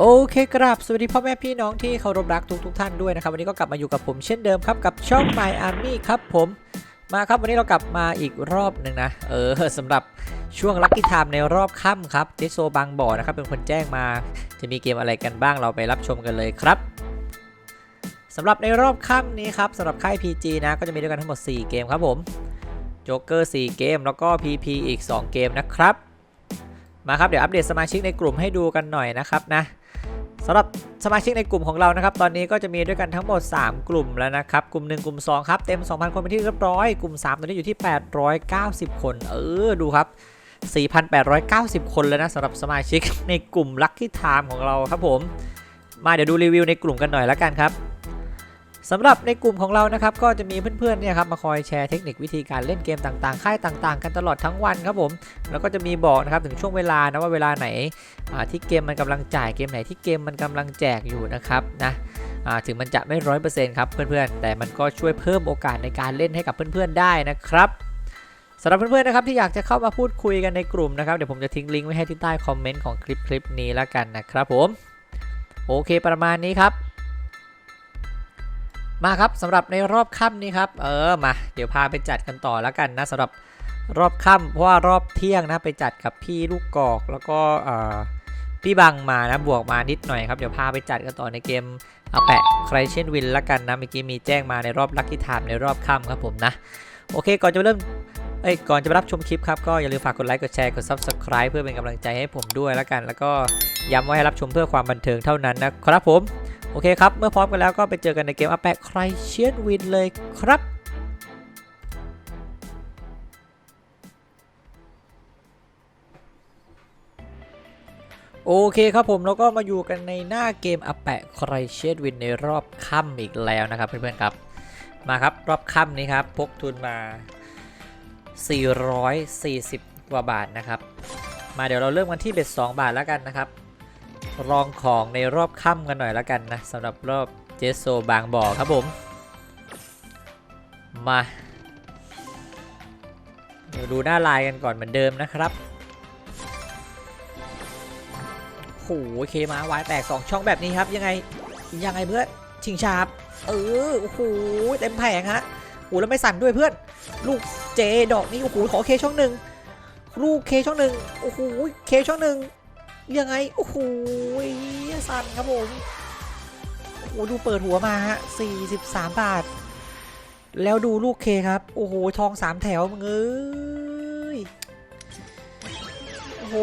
โอเคครับสวัสดีพ่อแม่พี่น้องที่เคารพรักทุกทุกท่านด้วยนะครับ วันนี้ก็กลับมาอยู่กับผมเช่นเดิมครับกับช่อง My Army ครับผมมาครับวันนี้เรากลับมาอีกรอบหนึ่งนะ เออสำหรับช่วงลั c กี้ไทม์ในรอบค่ำครับเจโซบางบ่อนะครับเป็นคนแจ้งมาจะมีเกมอะไรกันบ้างเราไปรับชมกันเลยครับสำหรับในรอบค่ำนี้ครับสำหรับค่าย PG นะก็จะมีด้วยกันทั้งหมด 4 เกมครับผมโจ๊กเกอร์4เกม แล้วก็ PP อีก 2 เกมนะครับมาครับเดี๋ยวอัปเดตสมาชิกในกลุ่มให้ดูกันหน่อยนะครับนะ สำหรับสมาชิกในกลุ่มของเรานะครับ ตอนนี้ก็จะมีด้วยกันทั้งหมด 3 กลุ่มแล้วนะครับ กลุ่ม 1 กลุ่ม 2 ครับ เต็ม 2,000 คนเป็นที่เรียบร้อย กลุ่ม 3 ตอนนี้อยู่ที่ 890 คน เออ ดูครับ 4,890 คนแล้วนะสำหรับสมาชิกในกลุ่มลัคกี้ไทม์ของเราครับผม มาเดี๋ยวดูรีวิวในกลุ่มกันหน่อยแล้วกันครับ สำหรับในกลุ่มของเรานะครับก็จะมีเพื่อนๆเนี่ยครับมาคอยแชร์เทคนิควิธีการเล่นเกมต่างๆ ค่ายต่างๆ กันตลอดทั้งวันครับผม แล้วก็จะมีบอกนะครับถึงช่วงเวลานะว่าเวลาไหนที่เกมมันกำลังจ่ายเกมไหนที่เกมมันกำลังแจกอยู่นะครับนะถึงมันจะไม่ร้อยเปอร์เซ็นต์ครับเพื่อนๆ แต่มันก็ช่วยเพิ่มโอกาสในการเล่นให้กับเพื่อนๆได้นะครับสำหรับเพื่อนๆนะครับที่อยากจะเข้ามาพูดคุยกันในกลุ่มนะครับเดี๋ยวผมจะทิ้งลิงก์ไว้ให้ที่ใต้คอมเมนต์ของคลิปคลิปนี้แล้วกันนะครับผมโอเคประมาณนี้ครับ มาครับสำหรับในรอบค่ำนี้ครับ เออมา เดี๋ยวพาไปจัดกันต่อแล้วกันนะสำหรับรอบค่ำเพราะว่ารอบเที่ยงนะไปจัดกับพี่ลูกกอกแล้วก็เอ่อพี่บังมานะบวกมานิดหน่อยครับเดี๋ยวพาไปจัดกันต่อในเกมเอาแปะใครเช่นวินละกันนะเมื่อกี้มีแจ้งมาในรอบลัคกี้ไทม์ในรอบค่ำครับผมนะ โอเคก่อนจะเริ่มเอ้ยก่อนจะไปรับชมคลิปครับก็อย่าลืมฝากกดไลค์กดแชร์กด Subscribe เพื่อเป็นกำลังใจให้ผมด้วยละกัน แล้วก็ย้ำว่าให้รับชมเพื่อความบันเทิงเท่านั้นนะครับผม โอเคครับ เมื่อพร้อมกันแล้วก็ไปเจอกันในเกมอาแปะใครเชียนวินเลยครับโอเคครับผมแล้วก็มาอยู่กันในหน้าเกมอแปะใครเชดวินในรอบค่ำอีกแล้วนะครับเพื่อนๆครับมาครับรอบค่ำนี้ครับพกทุนมา 440 กว่าบาทนะครับ มาเดี๋ยวเราเริ่มกันที่เบ็ด2บาทแล้วกันนะครับ ลองของในรอบค่ำกันหน่อยแล้วกันนะสำหรับรอบเจสโซบางบ่อครับผม มาเดี๋ยวดูหน้าลายกันก่อนเหมือนเดิมนะครับโอ้โหเคมาวายแตก 2 ช่องแบบนี้ครับ ยังไง ยังไงเพื่อนชิงชาบ เออโอ้โหเต็มแผงฮะโอ้แล้วไม่สั่นด้วยเพื่อน ลูกเจดอกนี้โอ้โหขอเคช่องหนึ่งลูกเคช่องหนึ่งโอ้โหเคช่องหนึ่ง ยังไง โอ้โหสั่นครับผมโอ้โหดูเปิดหัวมาฮะ43 บาท แล้วดูลูกเคครับ โอ้โห ทอง3แถวมึงเอ้ยโอ้โห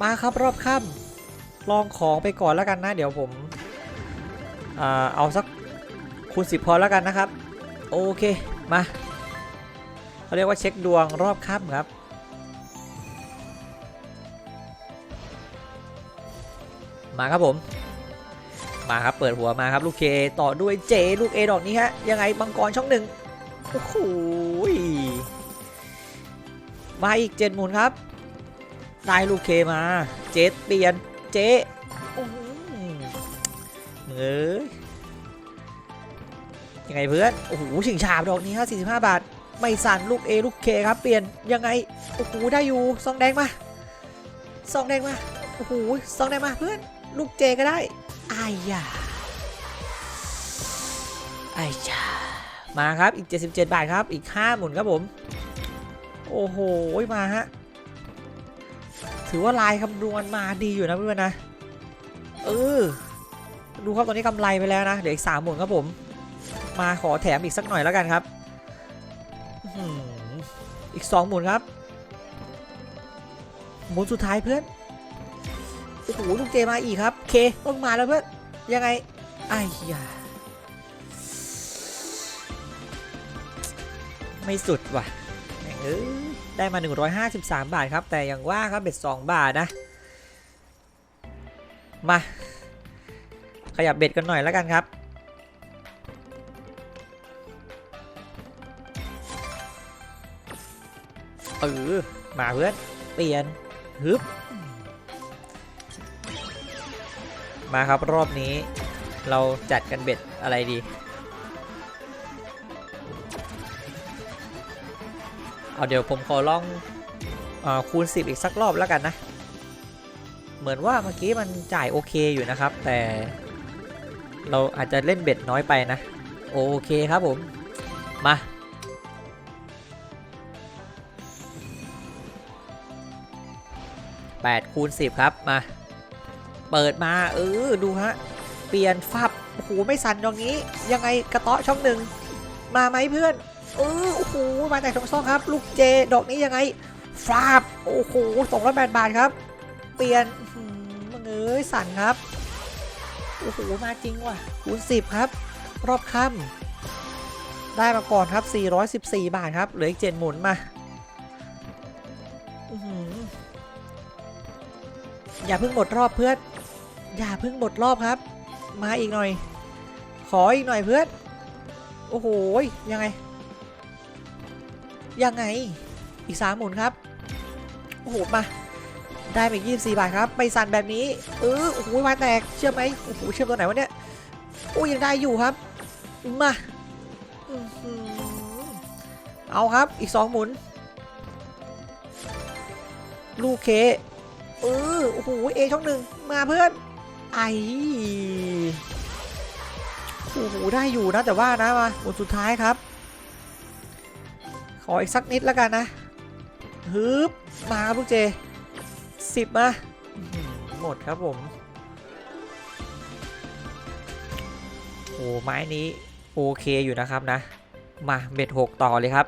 มาครับรอบค่ำลองของไปก่อนแล้วกันนะ เดี๋ยวผมเอาสักคูณสิบพอแล้วกันนะครับ โอเค มาเขาเรียกว่าเช็คดวงรอบค่ำครับ มาครับผม มาครับเปิดหัวมาครับลูกเคต่อด้วยเจลูกเอดอกนี้ฮะยังไงมังกรช่องหนึ่งโอ้โหมาอีกเจ็ดหมุนครับ ได้ลูกเคมาเจเปลี่ยนเจอื้อหือเอ้ยยังไงเพื่อนโอ้โหชิงชาบดอกนี้ฮะ45 บาท ไม่สั่นลูก A ลูกเคครับเปลี่ยนยังไงโอ้โหได้อยู่ซองแดงมาซองแดงมาโอ้โหซองแดงมาเพื่อน ลูกเจก็ได้อายยาอายยามาครับอีก 77 บาทครับอีก5หมุนครับผม โอ้โหมาฮะถือว่าลายคำนวณมาดีอยู่นะเพื่อนๆนะเออดูครับตอนนี้กำไรไปแล้วนะเดี๋ยวอีกสามหมุนครับผม มาขอแถมอีกสักหน่อยแล้วกันครับอื้อหืออีกสองหมุนครับ หมุนสุดท้ายเพื่อน โอ้โหลูกเจมาอีกครับ เคต้องมาแล้วเพื่อน ยังไงไอ้ยาไม่สุดว่ะแม่งเอ้ยได้มา 153 บาทครับ แต่อย่างว่าครับเบ็ด2บาทนะ มา ขยับเบ็ดกันหน่อยแล้วกันครับเออมาเพื่อน เปลี่ยนฮึบ มาครับรอบนี้เราจัดกันเบ็ดอะไรดี เอาเดี๋ยวผมขอลองอคูณ 10 อีกสักรอบแล้วกันนะ เหมือนว่าเมื่อกี้มันจ่ายโอเคอยู่นะครับ แต่เราอาจจะเล่นเบ็ดน้อยไปนะ โอเคครับผม มา8คูณ10 ครับ มา เปิดมา เออ ดูฮะ เปลี่ยนฟับโอ้โหไม่สั่นตรงนี้ ยังไงกระเตาะช่องหนึ่ง มาไหมเพื่อน เออ โอ้โห มาจากช่องซ่องครับ ลูกเจ ดอกนี้ยังไงฟาบ โอ้โหสองร้อยแปดบาทครับ เปลี่ยนอื้ออมึงเอ้ยสั่นครับ โอ้โห มาจริงว่ะคูณ10ครับ รอบค่ำได้มาก่อนครับ 414 บาทครับ เหลืออีกเจ็ดหมุนมาออย่าเพิ่งหมดรอบเพื่อน อย่าเพิ่งหมดรอบครับ มาอีกหน่อย ขออีกหน่อยเพื่อน โอ้โห ยังไง ยังไง อีกสามหมุนครับ โอ้โห มา ได้ไปยี่สี่บาทครับไปสั่นแบบนี้ เออ โอ้โหมาแตก เชื่อไหมโอ้โห เชื่อมตัวไหนวะเนี่ย โอ้ยังได้อยู่ครับ มาเอาครับ อีกสองหมุน ลูกเคเออโอ้โห เอช่องหนึ่งมาเพื่อน ไอโอ้โหได้อยู่นะแต่ว่านะมาหมุนสุดท้ายครับ ขออีกสักนิดแล้วกันนะฮึบมาครับลูกเจสิบมาอื้อหือหมดครับผมโอ้ไม้นี้โอเคอยู่นะครับนะ มาเบ็ดหกต่อเลยครับ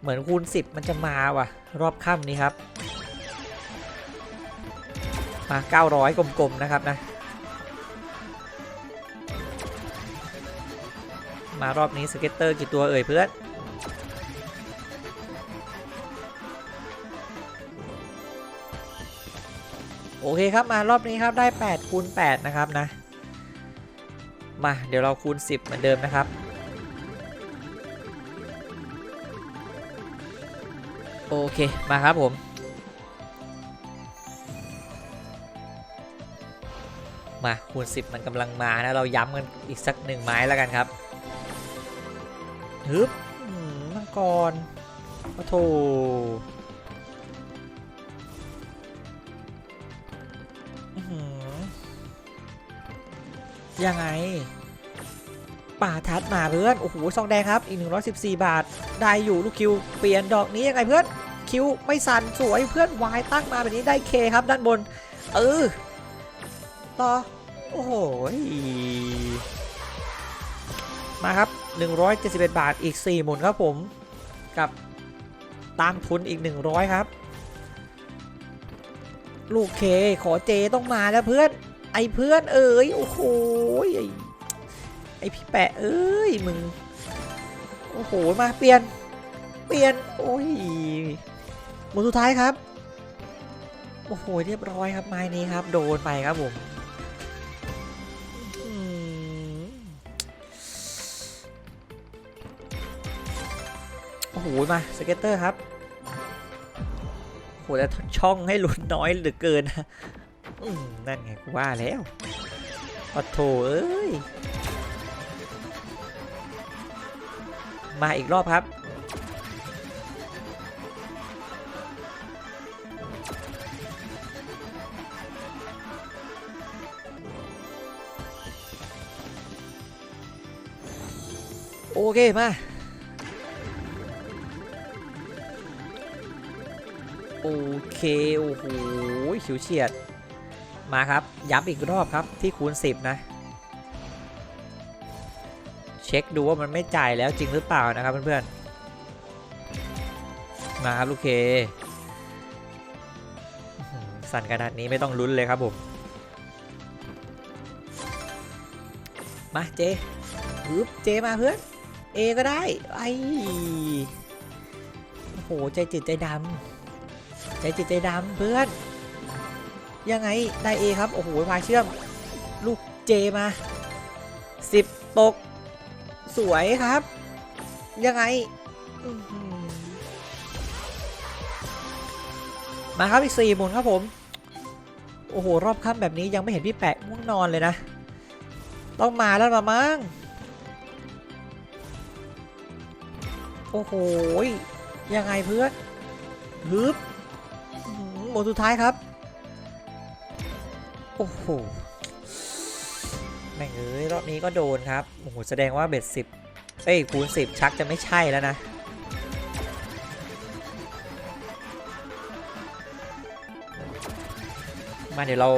เหมือนคูณ10มันจะมาว่ะ รอบค่ำนี้ครับ มา 900 กลมๆ นะครับนะ มารอบนี้สเก็ตเตอร์กี่ตัวเอ่ยเพื่อนโอเคครับมารอบนี้ครับได้8คูณ8นะครับนะ มาเดี๋ยวเราคูณ 10 เหมือนเดิมนะครับ โอเคมาครับผม มาคูณ 10 มันกำลังมานะ เราย้ำกันอีกสักหนึ่งไม้แล้วกันครับฮึบมังกรโอ้โถยังไง ป่าทัดมาเพื่อน โอ้โหซองแดงครับ อีก 114 บาท ได้อยู่ลูกคิว เปลี่ยนดอกนี้ยังไงเพื่อน คิวไม่สั่นสวยเพื่อนวายตั้งมาแบบนี้ได้เคครับด้านบน เออ ต่อ โอ้โห มาครับ 171 บาทอีก 4 หมุนครับผม กับตามทุนอีก 100 ครับ ลูกเคขอเจต้องมาแล้วเพื่อน ไอ้เพื่อนเอ๋ย โอ้โห ไอ้ไอ้พี่แปะเอ้ย มึง โอ้โห มาเปลี่ยน เปลี่ยน โอ้ยหมุนสุดท้ายครับโอ้โหเรียบร้อยครับไม้นี้ครับ โดนไปครับผม หมาสเก็ตเตอร์ครับโหแต่ช่องให้ลุ้นน้อยเหลือเกินนะนั่นไงกูว่าแล้วปะโถเอ้ย มาอีกรอบครับ โอเค มา โอเค โอ้โหฉิวเฉียด มาครับ ย้ำอีกรอบครับที่คูณ 10 นะ เช็คดูว่ามันไม่จ่ายแล้วจริงหรือเปล่านะครับเพื่อนๆ มาครับลูกเค สั่นขนาดนี้ไม่ต้องลุ้นเลยครับผม มาเจฮึบเจมาเพื่อน เอก็ได้ ไอโอ้โหโหใจจืดใจดำ ใจจืดใจดำเพื่อน ยังไงได้เอครับ โอ้โหวายเชื่อม ลูกเจมาสิบตก สวยครับ ยังไงมาครับอีกสี่หมุนครับผม โอ้โห รอบค่ำแบบนี้ยังไม่เห็นพี่แปะง่วงนอนเลยนะ ต้องมาแล้วละมั้ง โอ้โห ยังไงเพื่อนฮึบ มดสุดท้ายครับ โอ้โห แม่งเอ้ย รอบนี้ก็โดนครับ โอ้โห แสดงว่าเบ็ดสิบเอ้ย คูณสิบชักจะไม่ใช่แล้วนะ มาเดี๋ยวเรา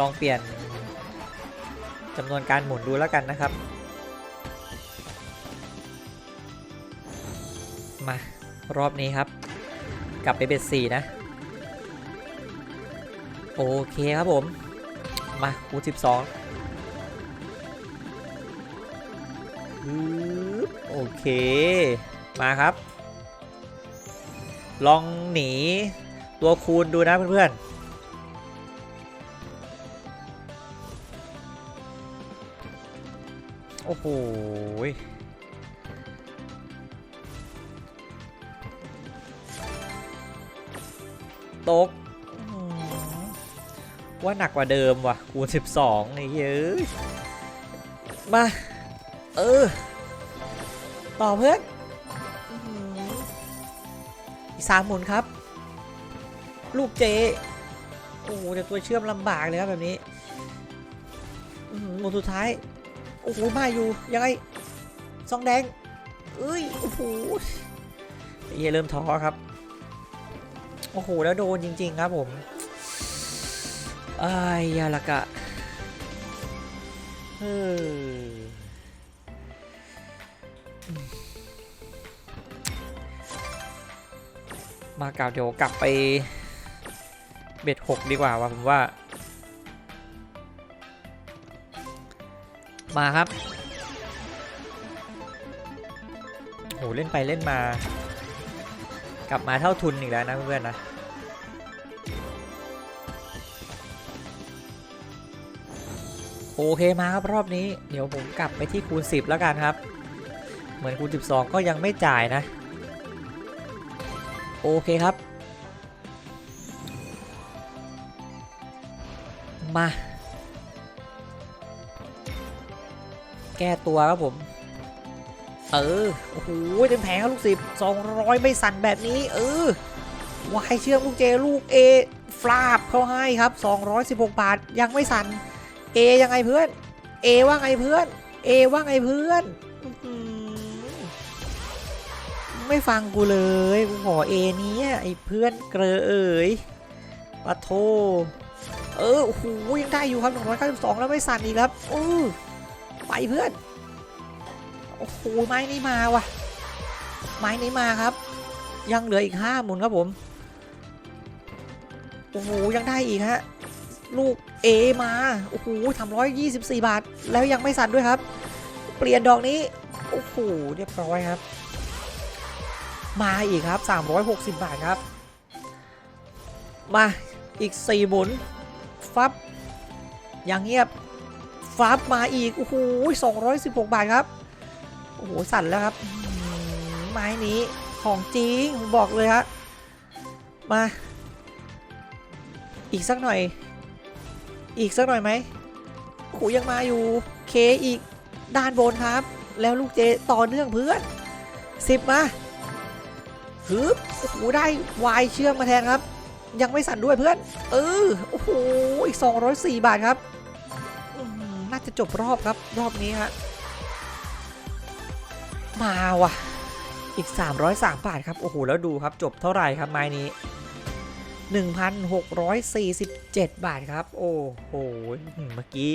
ลองเปลี่ยนจำนวนการหมุนดูแล้วกันนะครับ มารอบนี้ครับ กลับไปเบ็ดสี่นะ โอเคครับผม มาคูณสิบสองโอเค มาครับ ลองหนีตัวคูณดูนะเพื่อนๆ โอ้โห ตก ว่าหนักกว่าเดิมว่ะคูณ12ไอ้เหี้ยเอะมา เออ ต่อเพื่อนอีสามหมุนครับ ลูกเจ โอ้โหแต่ตัวเชื่อมลำบากเลยครับแบบนี้หมุนสุดท้าย โอ้โห มาอยู่ ยังไงซองแดง เอ้ย โอ้โหไอ้เยเริ่มท้อครับ โอ้โห แล้วโดนจริง ๆ ครับผมไอ้ายยาละกะเออมาเก่าเดี๋ยวกลับไป เบ็ดหกดีกว่าว่ะผมว่า มาครับโหเล่นไปเล่นมา กลับมาเท่าทุนอีกแล้วนะเพื่อนๆนะโอเคมาครับรอบนี้เดี๋ยวผมกลับไปที่คูณ 10 แล้วกันครับ เหมือนคูณ 12 ก็ยังไม่จ่ายนะ โอเคครับ มา แก้ตัวครับผม เออ โอ้โหเต็มแผงครับลูกสิบสองร้อยไม่สั่นแบบนี้ เออวายเชื่อมลูกเจลูก A ฟลาบเขาให้ครับ 216 บาทยังไม่สั่น A ยังไงเพื่อน A ว่าไงเพื่อน A ว่าไงเพื่อนไม่ฟังกูเลยกูขอ A นี้ไอ้เพื่อนเกลอเอ๋ยปะโทเออโอ้โหยังได้อยู่ครับ 192 แล้วไม่สั่นอีกครับเออไปเพื่อน อ้โหไม้นี้มาว่ะ ไม้นี้มาครับ ยังเหลืออีกห้าหมุนครับผมโอ้โหยังได้อีกฮะลูก A มาโอ้โหทำร้อยยี่สิบสี่บาท แล้วยังไม่สั่นด้วยครับ เปลี่ยนดอกนี้โอ้โหเรียบร้อยครับ มาอีกครับ360บบาทครับ มาอีก4หมุนฟับอย่างเงียบฟับมาอีกโอ้โห216บหกบาทครับ อ้โหสั่นแล้วครับอื้อหือไม้นี้ของจริงผมบอกเลยฮะมา อีกสักหน่อย อีกสักหน่อยไหมโอ้โหยังมาอยู่เคอีกด้านบนครับ แล้วลูกเจต่อเนื่องเพื่อนสิบมาฮึบโอ้โหได้วายเชื่อมมาแทนครับ ยังไม่สั่นด้วยเพื่อน เออโอ้โหอีก204บาทครับอื้อหือน่าจะจบรอบครับรอบนี้ฮะ มาว่ะ อีก 303 บาทครับ โอ้โห แล้วดูครับจบเท่าไหร่ครับไม้นี้ 1,647 บาทครับ โอ้โห เมื่อกี้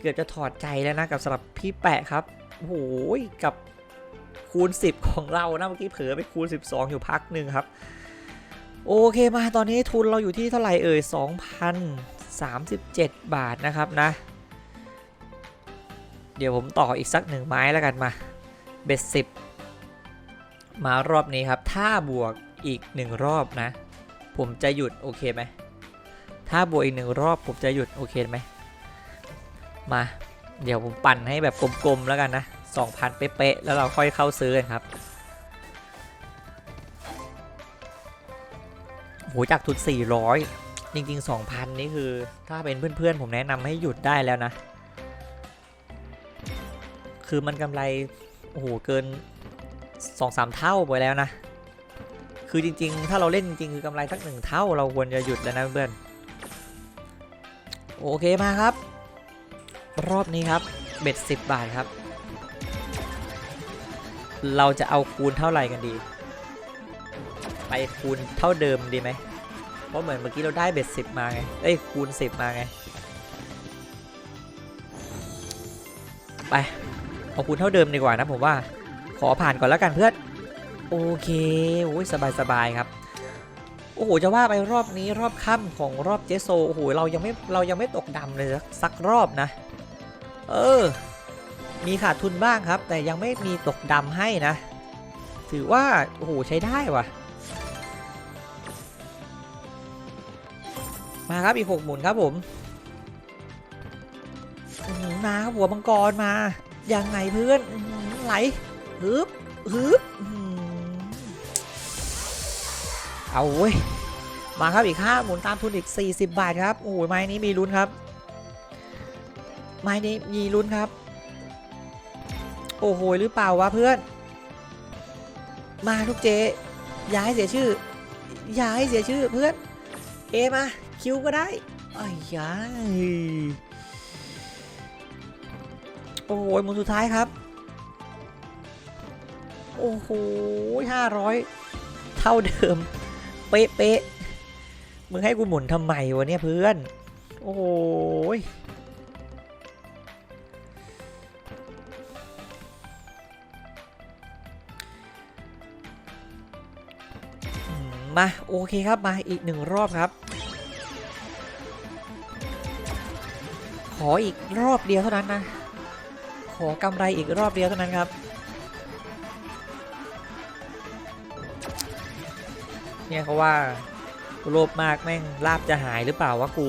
เกือบจะถอดใจแล้วนะกับสำหรับพี่แปะครับ โอ้โห กับคูณ 10 ของเรานะเมื่อกี้เผลอไปคูณ 12 อยู่พักหนึ่งครับ โอเคมาตอนนี้ทุนเราอยู่ที่เท่าไหร่เอ่ย2,037 บาทนะครับนะ เดี๋ยวผมต่ออีกสักหนึ่งไม้แล้วกันมา เบ็ดสิบมารอบนี้ครับ ถ้าบวกอีกหนึ่งรอบนะ ผมจะหยุดโอเคไหม ถ้าบวกอีกหนึ่งรอบผมจะหยุดโอเคไหม มา เดี๋ยวผมปั่นให้แบบกลมๆแล้วกันนะ2,000เป๊ะๆแล้วเราค่อยเข้าซื้อกันครับโหจากทุน400 จริง ๆ 2,000 นี่คือ ถ้าเป็นเพื่อนๆ ผมแนะนำให้หยุดได้แล้วนะ คือมันกำไร โอ้โหเกิน2-3เท่าไปแล้วนะ คือจริง ๆ ถ้าเราเล่นจริงคือกำไรสักหนึ่งเท่าเราควรจะหยุดแล้วนะเพื่อนโอเคมาครับ รอบนี้ครับเบ็ด10บาทครับ เราจะเอาคูณเท่าไหร่กันดี ไปคูณเท่าเดิมดีไหมเพราะเหมือนเมื่อกี้เราได้เบ็ด10มาไงเอ้ยคูณ10มาไงไป เอาคูณเท่าเดิมดีกว่านะผมว่า ขอผ่านก่อนแล้วกันเพื่อน โอเคโอ้ยสบายสบายๆครับ โอ้โห จะว่าไปรอบนี้รอบค่ำของรอบเจโซ โอ้โห เรายังไม่ เรายังไม่ตกดำเลยสักรอบนะ เออ มีขาดทุนบ้างครับ แต่ยังไม่มีตกดำให้นะ ถือว่า โอ้โห ใช้ได้ว่ะ มาครับอีกหกหมุนครับผมมาครับหัวมังกรมา ยังไงเพื่อนไหลฮึบฮึบเอาเว้ยมาครับอีกห้าหมุนตามทุนอีก 40 บาทครับโอ้โหไม้นี้มีลุ้นครับ ไม้นี้มีลุ้นครับ โอ้โหหรือเปล่าวะเพื่อน มาทุกเจอย่าให้เสียชื่ออย่าให้เสียชื่อเพื่อนเอมาคิวก็ได้อ้ยา โอ้โหหมุนสุดท้ายครับ โอ้โหห้าร้อยเท่าเดิม เป๊ะเป๊ะมึงให้กูหมุนทำไมวะเนี่ยเพื่อน โอ้โหมา โอเคครับมาอีกหนึ่งรอบครับ ขออีกรอบเดียวเท่านั้นนะ ขอกำไรอีกรอบเดียวเท่านั้นครับ เนี่ยเขาว่าโลภมากแม่งลาบจะหายหรือเปล่าวะกู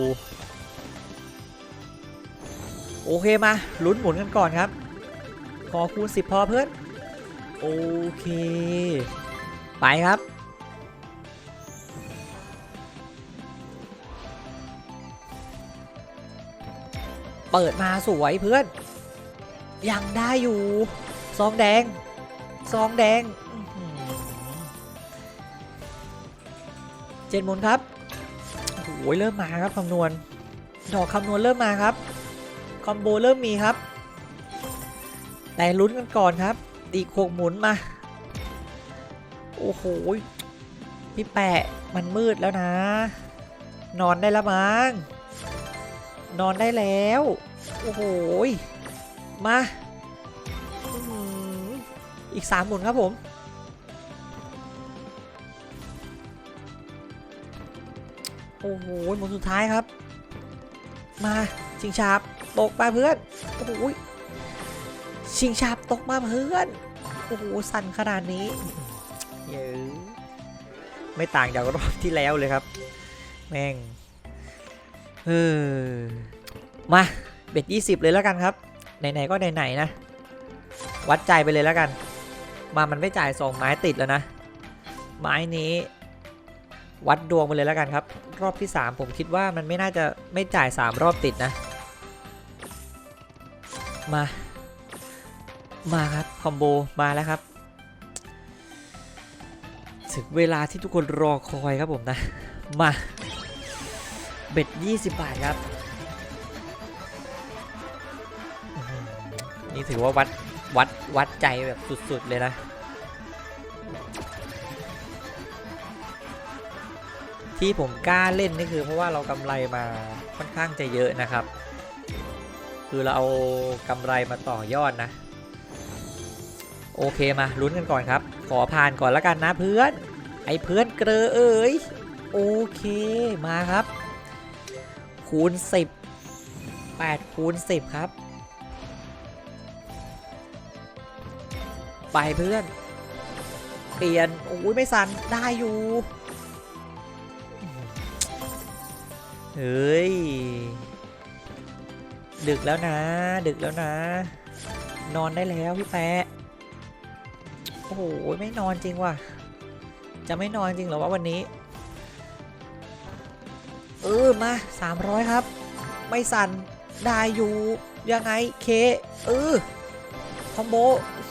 โอเคมาลุ้นหมุนกันก่อนครับ ขอคูณ10 พอเพื่อน โอเค ไปครับเปิดมาสวยเพื่อน ยังได้อยู่ ซองแดง ซองแดงเจ็ดหมุนครับโอ้ยเริ่มมาครับคำนวณ ดอกคำนวณเริ่มมาครับ คอมโบเริ่มมีครับ แต่ลุ้นกันก่อนครับ อีกหกหมุนมา โอ้โห พี่แปะมันมืดแล้วนะ นอนได้แล้วมั้ง นอนได้แล้ว โอ้โห มาอีกสามหมุนครับผมโอ้โหหมุนสุดท้ายครับ มาชิงชาบตกมาเพื่อนโอ้โหชิงชาบตกมาเพื่อนโอ้โหสั่นขนาดนี้เยอะไม่ต่างจากรอบที่แล้วเลยครับ แม่งเออมาเบ็ด20เลยแล้วกันครับ ไหนๆก็ไหนๆนะ วัดใจไปเลยแล้วกัน มามันไม่จ่ายสองไม้ติดแล้วนะ ไม้นี้ วัดดวงไปเลยแล้วกันครับ รอบที่ 3 ผมคิดว่ามันไม่น่าจะไม่จ่าย 3 รอบติดนะ มา มาครับคอมโบมาแล้วครับ ถึงเวลาที่ทุกคนรอคอยครับผมนะ มา เบ็ด 20 บาทครับ นี่ถือว่าวัดวัดวัดใจแบบสุดๆเลยนะ ที่ผมกล้าเล่นนี่คือเพราะว่าเรากำไรมาค่อนข้างจะเยอะนะครับ คือเราเอากำไรมาต่อยอดนะ โอเคมาลุ้นกันก่อนครับ ขอผ่านก่อนแล้วกันนะเพื่อน ไอ้เพื่อนเกลอเอ๋ยโอเคมาครับ คูณ 10 8คูณ10 ครับ ไปเพื่อน เปลี่ยน โอ้ยไม่สันได้อยู่เฮ้ย ดึกแล้วนะ ดึกแล้วนะ นอนได้แล้วพี่แปะโอ้โห ไม่นอนจริงว่ะ จะไม่นอนจริงเหรอวะวันนี้ เออมา 300 ครับ ไม่สั่น ได้อยู่ ยังไงเค เออ คอมโบ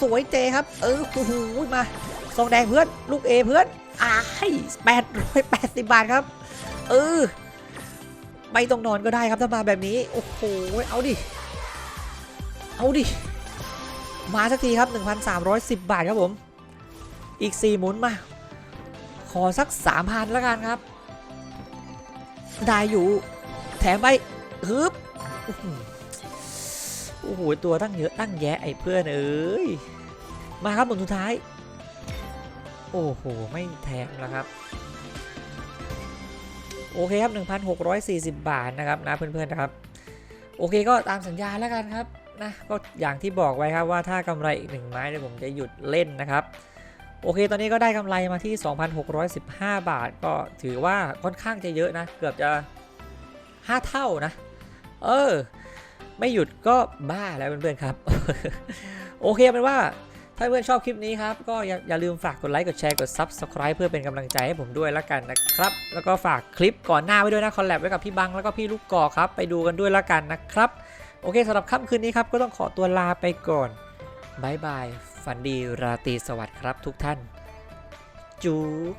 สวยเจครับ เออโอ้โหมาซองแดงเพื่อน ลูกเอเพื่อนอ้ายแปดร้อยแปดสิบบาทครับ เออ ไม่ต้องนอนก็ได้ครับถ้ามาแบบนี้ โอ้โห เอาดิ เอาดิ มาสักทีครับ 1,310 บาทครับผม อีก 4 หมุนมา ขอสัก 3,000แล้วกันครับ ได้อยู่ แถมไปฮึบ โอ้โหตัวตั้งเยอะตั้งแยะไอ้เพื่อนเอ้ยมาครับหมุนสุดท้าย โอ้โห ไม่แถมแล้วครับ โอเคครับ 1,640 บาทนะครับนะเพื่อนๆนะครับ โอเคก็ตามสัญญาแล้วกันครับนะก็อย่างที่บอกไว้ครับว่าถ้ากำไรอีกหนึ่งไม้เดี๋ยวผมจะหยุดเล่นนะครับ โอเค ตอนนี้ก็ได้กำไรมาที่ 2,615 บาท ก็ถือว่าค่อนข้างจะเยอะนะ เกือบจะ 5 เท่านะ เออ ไม่หยุดก็บ้าแล้วเพื่อนๆครับ โอเคเป็นว่าถ้าเพื่อนชอบคลิปนี้ครับ ก็อย่าอย่าลืมฝากกดไลค์กดแชร์กด Subscribe เพื่อเป็นกำลังใจให้ผมด้วยละกันนะครับ แล้วก็ฝากคลิปก่อนหน้าไว้ด้วยนะคอลแลบไว้กับพี่บังแล้วก็พี่ลูกกอครับ ไปดูกันด้วยละกันนะครับ โอเคสำหรับค่ำคืนนี้ครับ ก็ต้องขอตัวลาไปก่อนบายบายฝันดีราตรีสวัสดิ์ครับทุกท่าน จุ๊บ